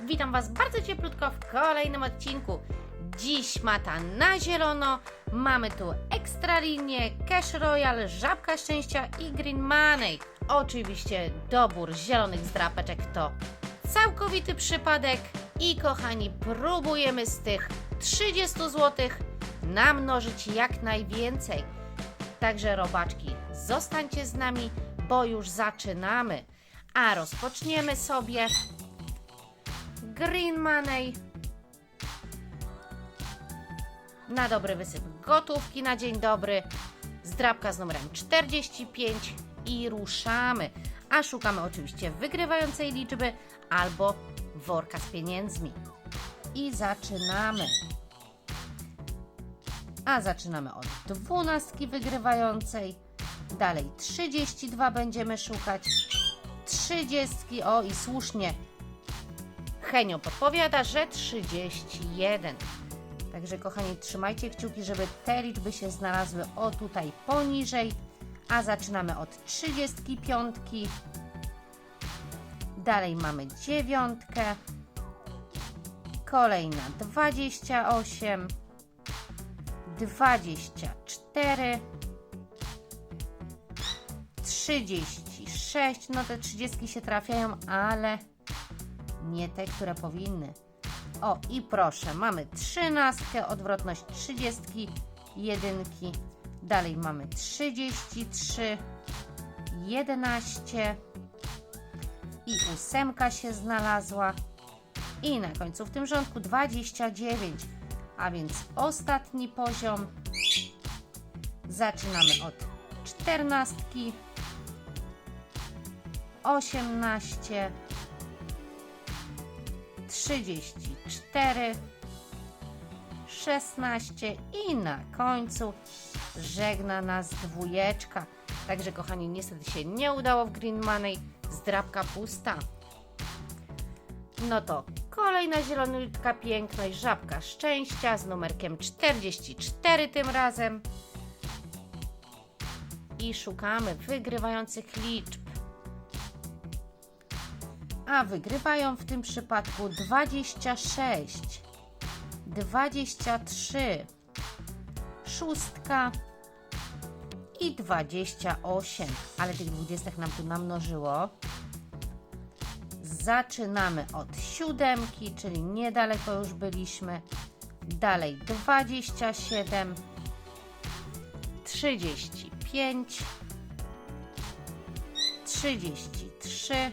Witam Was bardzo cieplutko w kolejnym odcinku. Dziś mata na zielono. Mamy tu Extra Linię, Cash Royal, Żabka Szczęścia i Green Money. Oczywiście dobór zielonych zdrapeczek to całkowity przypadek. I kochani, próbujemy z tych 30 zł namnożyć jak najwięcej. Także robaczki, zostańcie z nami, bo już zaczynamy. A rozpoczniemy sobie Green Money na dobry wysyp gotówki na dzień dobry. Zdrabka z numerem 45 i ruszamy. A szukamy oczywiście wygrywającej liczby albo worka z pieniędzmi. I zaczynamy. A zaczynamy od dwunastki wygrywającej. Dalej 32 będziemy szukać. 30. O i słusznie. Henio podpowiada, że 31. Także kochani, trzymajcie kciuki, żeby te liczby się znalazły o tutaj poniżej. A zaczynamy od 35. Dalej mamy dziewiątkę. Kolejna 28. 24. 36. No te 30 się trafiają, ale nie te, które powinny. O, i proszę, mamy trzynastkę, odwrotność 30, jedynki. Dalej mamy 33, 11 i ósemka się znalazła. I na końcu w tym rządku 29, a więc ostatni poziom. Zaczynamy od czternastki, 18, 34, 16 i na końcu żegna nas dwójeczka. Także kochani, niestety się nie udało w Green Money, zdrabka pusta. No to kolejna zieloniutka piękność, żabka szczęścia z numerkiem 44 tym razem. I szukamy wygrywających liczb a wygrywają w tym przypadku 26, 23, szóstka i 28, ale tych dwudziestek nam tu namnożyło. Zaczynamy od siódemki, czyli niedaleko już byliśmy. Dalej 27, 35, 33,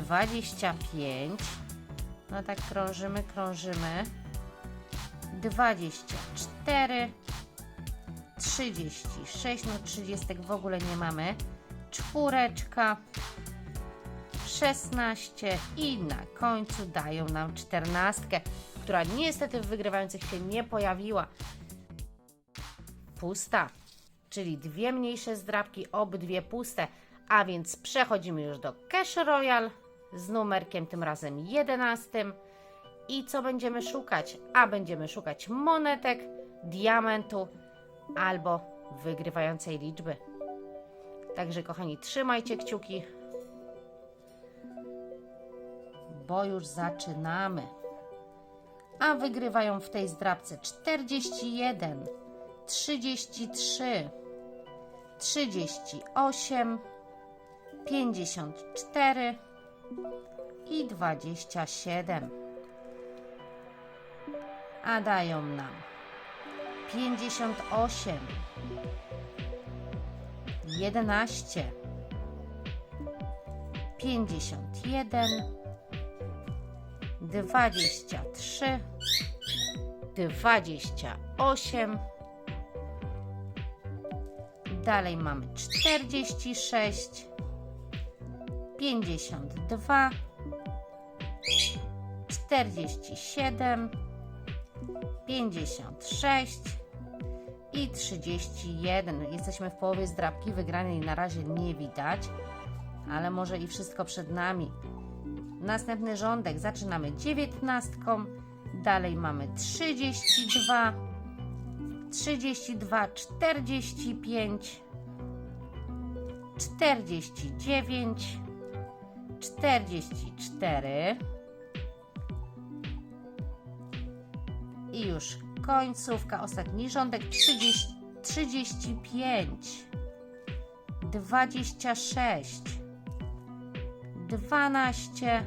25. No tak krążymy, krążymy. 24. 36. No 30 w ogóle nie mamy. Czwóreczka. 16 i na końcu dają nam 14, która niestety w wygrywających się nie pojawiła. Pusta, czyli dwie mniejsze zdrabki, obydwie puste. A więc przechodzimy już do Cash Royal z numerkiem tym razem 11. I co będziemy szukać? A będziemy szukać monetek, diamentu albo wygrywającej liczby. Także kochani, trzymajcie kciuki, bo już zaczynamy. A wygrywają w tej zdrabce 41, 33, 38, 54 i 27. A dają nam 58, 11, 51, 23, 28. Dalej mamy 46, 52, 47, 56 i 31. Jesteśmy w połowie zdrabki, wygranej na razie nie widać, ale może i wszystko przed nami. Następny rządek zaczynamy 19, dalej mamy 32, 32, 45, 49, 44 i już końcówka, ostatni rządek 30, 35 26 12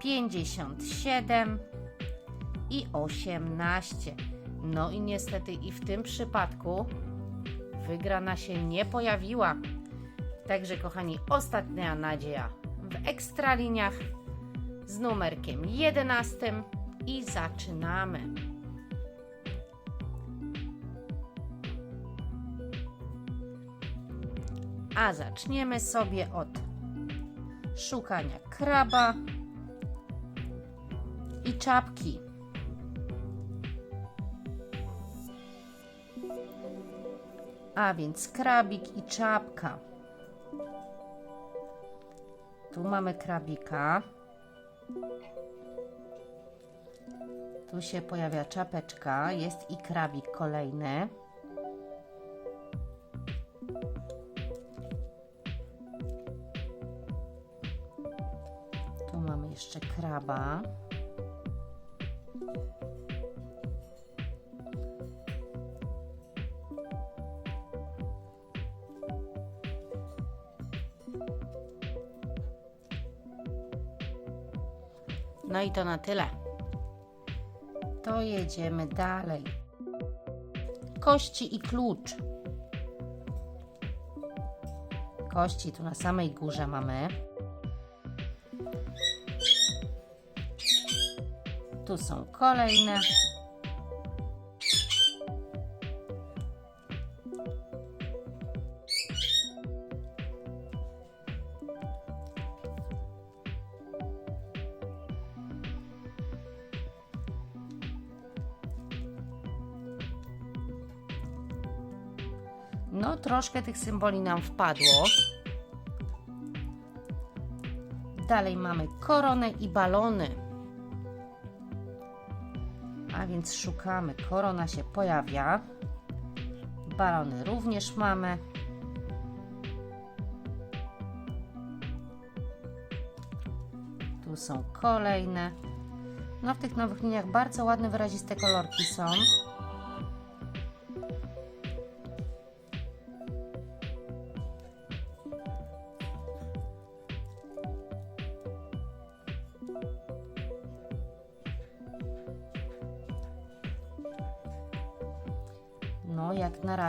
57 i 18. No i niestety i w tym przypadku wygrana się nie pojawiła. Także kochani, ostatnia nadzieja w ekstraliniach z numerkiem 11 i zaczynamy. A zaczniemy sobie od szukania kraba i czapki. A więc krabik i czapka. Tu mamy krabika. Tu się pojawia czapeczka, jest i krabik kolejny. Tu mamy jeszcze kraba. No i to na tyle. To jedziemy dalej. Kości i klucz. Kości tu na samej górze mamy. Tu są kolejne. No, troszkę tych symboli nam wpadło. Dalej mamy koronę i balony. A więc szukamy. Korona się pojawia. Balony również mamy. Tu są kolejne. No w tych nowych liniach bardzo ładne, wyraziste kolorki są.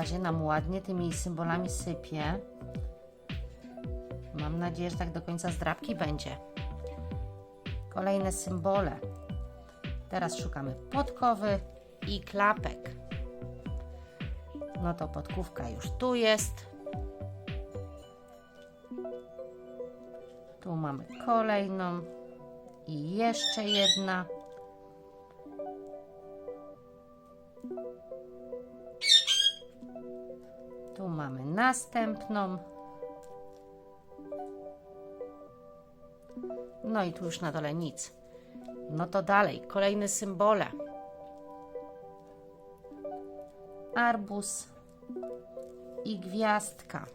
Razie nam ładnie tymi symbolami sypie. Mam nadzieję, że tak do końca zdrabki będzie. Kolejne symbole. Teraz szukamy podkowy i klapek. No to podkówka już tu jest. Tu mamy kolejną i jeszcze jedna. Tu mamy następną. No i tu już na dole nic. No to dalej, kolejne symbole. Arbus i gwiazdka.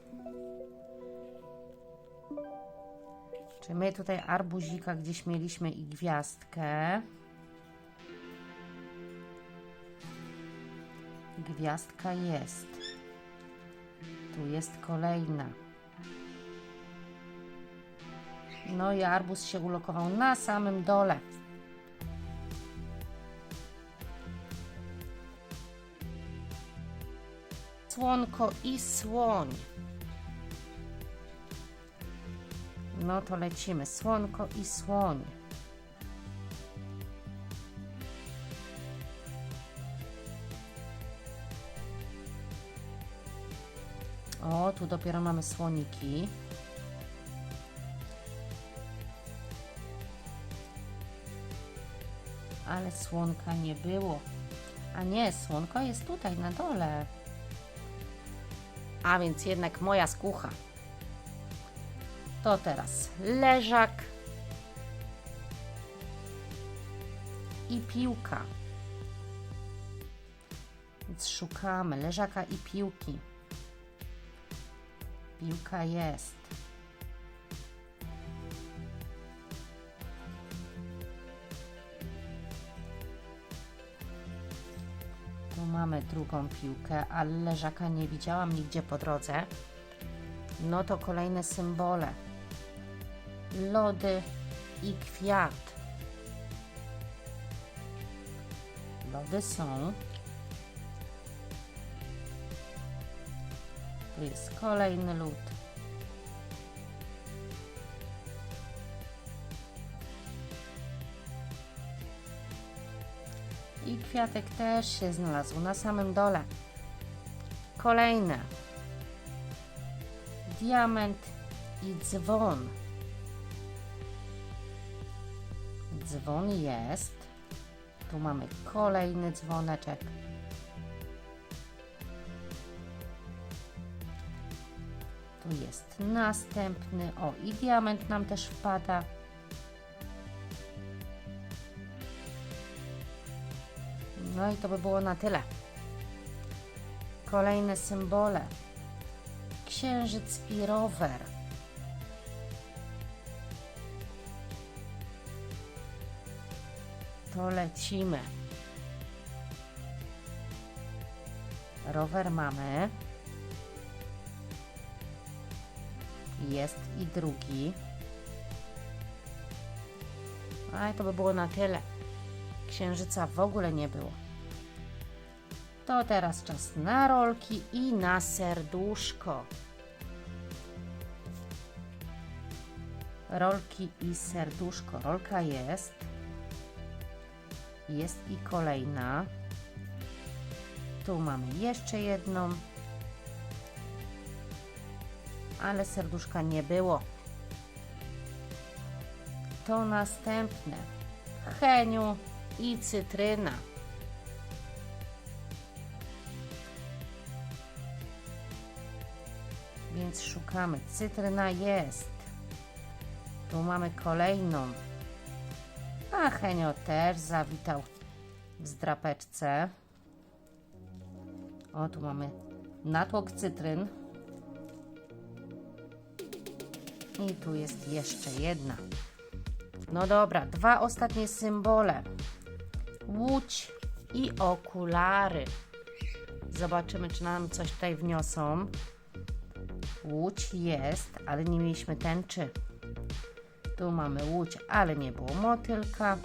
Czy my tutaj arbuzika gdzieś mieliśmy i gwiazdkę? Gwiazdka jest. Tu jest kolejna. No i arbuz się ulokował na samym dole. Słonko i słoń. No to lecimy. Słonko i słoń. O, tu dopiero mamy słoniki. Ale słonka nie było. A nie, słonko jest tutaj na dole. A więc jednak moja skucha. To teraz leżak i piłka. Więc szukamy leżaka i piłki. Piłka jest. Tu mamy drugą piłkę, ale leżaka nie widziałam nigdzie po drodze. No to kolejne symbole. Lody i kwiat. Lody są Jest kolejny lód. I kwiatek też się znalazł na samym dole. Kolejne. Diament i dzwon. Dzwon jest. Tu mamy kolejny dzwoneczek. Jest następny. O, i diament nam też wpada. No i to by było na tyle. Kolejne symbole. Księżyc i rower. To lecimy. Rower mamy. Jest i drugi. A to by było na tyle. Księżyca w ogóle nie było. To teraz czas na rolki i na serduszko. Rolki i serduszko. Rolka jest. Jest i kolejna. Tu mamy jeszcze jedną. Ale serduszka nie było. To następne. Heniu i cytryna. Więc szukamy. Cytryna jest. Tu mamy kolejną. A Henio też zawitał w zdrapeczce. O, tu mamy natłok cytryn. I tu jest jeszcze jedna. No dobra, dwa ostatnie symbole. Łódź i okulary. Zobaczymy, czy nam coś tutaj wniosą. Łódź jest, ale nie mieliśmy tęczy. Tu mamy łódź, ale nie było motylka.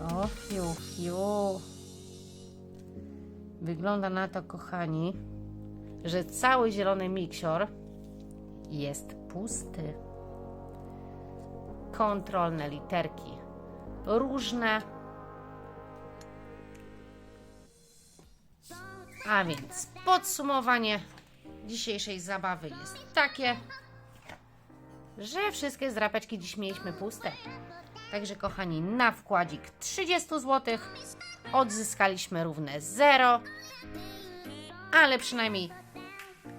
O, fiu, fiu. Wygląda na to, kochani, że cały zielony miksior jest pusty. Kontrolne literki różne. A więc podsumowanie dzisiejszej zabawy jest takie, że wszystkie zdrapeczki dziś mieliśmy puste. Także kochani, na wkładzik 30 zł odzyskaliśmy równe 0, ale przynajmniej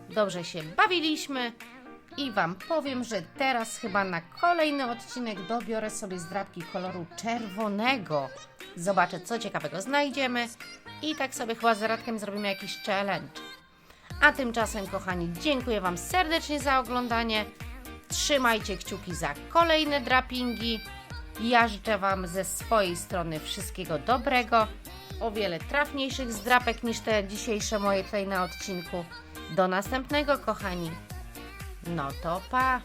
dobrze się bawiliśmy i Wam powiem, że teraz chyba na kolejny odcinek dobiorę sobie zdrapki koloru czerwonego. Zobaczę, co ciekawego znajdziemy i tak sobie chyba z Radkiem zrobimy jakiś challenge. A tymczasem, kochani, dziękuję Wam serdecznie za oglądanie. Trzymajcie kciuki za kolejne drapingi. Ja życzę Wam ze swojej strony wszystkiego dobrego, o wiele trafniejszych zdrapek niż te dzisiejsze moje tutaj na odcinku. Do następnego, kochani. No to pa!